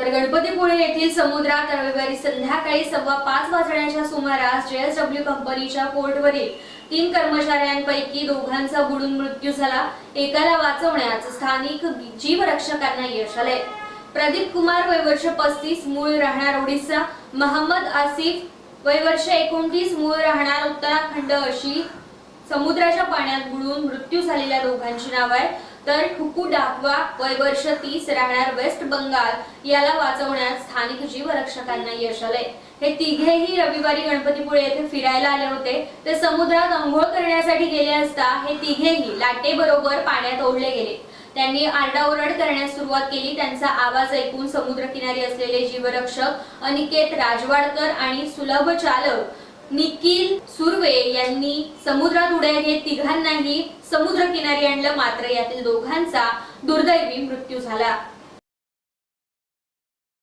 तर गणपतीपुळे येथील समुद्रात रविवारी संध्याकाळी सव्वा पाच वाजण्याच्या सुमारास जेएसडब्ल्यू कंपनीच्या पोर्टवरील तीन कर्मचाऱ्यांपैकी दोघांचा बुडून मृत्यू झाला. एकाला वाचवण्यात स्थानिक जीवरक्षकांना यश आले. प्रदीप कुमार वय वर्ष पस्तीस मूळ राहणार ओडिसा. महम्मद आसिफ वय वर्ष एकोणतीस मूळ राहणार उत्तराखंड अशी. समुद्राच्या पाण्यात बुडून मृत्यू झालेल्या दोघांची नाव आहे तर ठुकू डाकवा वय वर्ष तीस राहणार वेस्ट बंगाल याला वाचवण्यात स्थानिक जीवरक्षकांना यश आले हे तिघेही रविवारी गणपतीपुळे येथे फिरायला आले होते. ते समुद्रात अंघोळ करण्यासाठी गेले असता हे तिघेही लाटेबरोबर पाण्यात ओढले गेले. त्यांनी आरडाओरड करण्यास सुरुवात केली. त्यांचा आवाज ऐकून समुद्रकिनारी असलेले जीवरक्षक अनिकेत राजवाडकर आणि सुलभ चालक निखिल सुर्वे यांनी समुद्रात उड्या घेत तिघांनाही समुद्रकिनारी आणलं. मात्र यातील दोघांचा दुर्दैवी मृत्यू झाला.